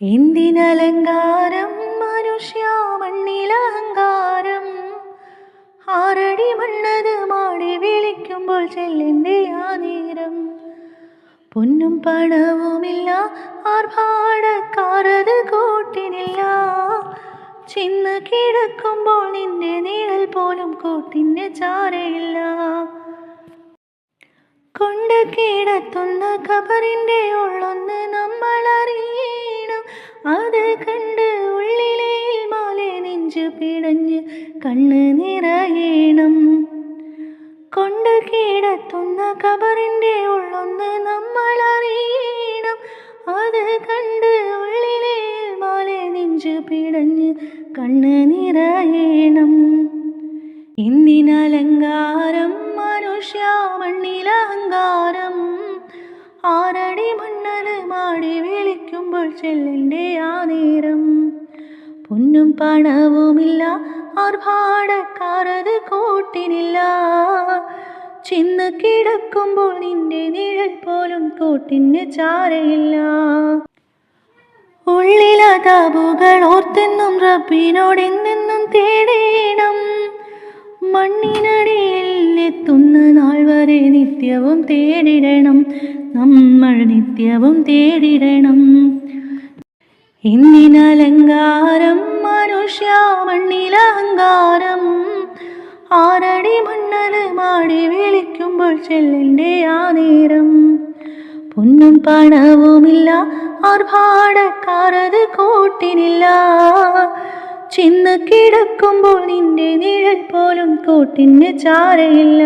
എന്തിനലങ്കാരം മനുഷ്യ മണ്ണിലഹങ്കാരം ആറടി മണ്ണത് മാടി വിളിക്കുമ്പോൾ ചെല്ലിന്റെ ആ നേരം? പൊന്നും പണവുമില്ല ആർഭാടക്കാരത് കൂട്ടിനില്ല. ചിന്ന് കിടക്കുമ്പോൾ നിന്റെ നിഴൽ പോലും കൂട്ടിന് ചാരയില്ല. കൊണ്ട് കിടത്തുന്ന ഖബറിന്റെ ഉള്ളൊന്ന് നമ്മൾ നെഞ്ചു പിടഞ്ഞ് കണ്ണ് നിറയണം. കൊണ്ട് കിടത്തുന്ന കബറിന്റെ ഉള്ളൊന്ന് നമ്മൾ അറിയണം അത് കണ്ട് ഉള്ളിലെ മാലെ നെഞ്ചു പിടഞ്ഞ് കണ്ണ് നിറയണം. എന്തിനലങ്കാരം മനുഷ്യ മണ്ണിലഹങ്കാരം ആരടി മണ്ണൽ മാടി വിളിക്കുമ്പോൾ ചെല്ലിന്റെ ആ നേരം പൊന്നും പണവുമില്ല ആർഭാടക്കാരത് കൂട്ടിനില്ല. ചെന്ന് കിടക്കുമ്പോൾ നിന്റെ നിഴൽ പോലും കൂട്ടിന് ചാരയില്ല. ഉള്ളിലതാബുകൾ ഓർത്തെന്നും റബ്ബിനോടെ നിന്നും തേടേണം. മണ്ണിനടിയിൽ എത്തുന്ന നാൾ വരെ നിത്യവും തേടിടണം. നമ്മൾ നിത്യവും തേടിടണം. എന്തിനലങ്കാരം മനുഷ്യ മണ്ണിലഹങ്കാരം. ആരടി മണ്ണൽ മാടി വിളിക്കുമ്പോൾ ചെല്ലിന്റെ ആ നേരം. പൊന്നും പണവുമില്ല ആർഭാടക്കാരത് കൂട്ടിനില്ല. ചിന്ന കിടക്കുമ്പോൾ നിന്റെ നിഴൽ പോലും കൂട്ടിന് ചാരയില്ല.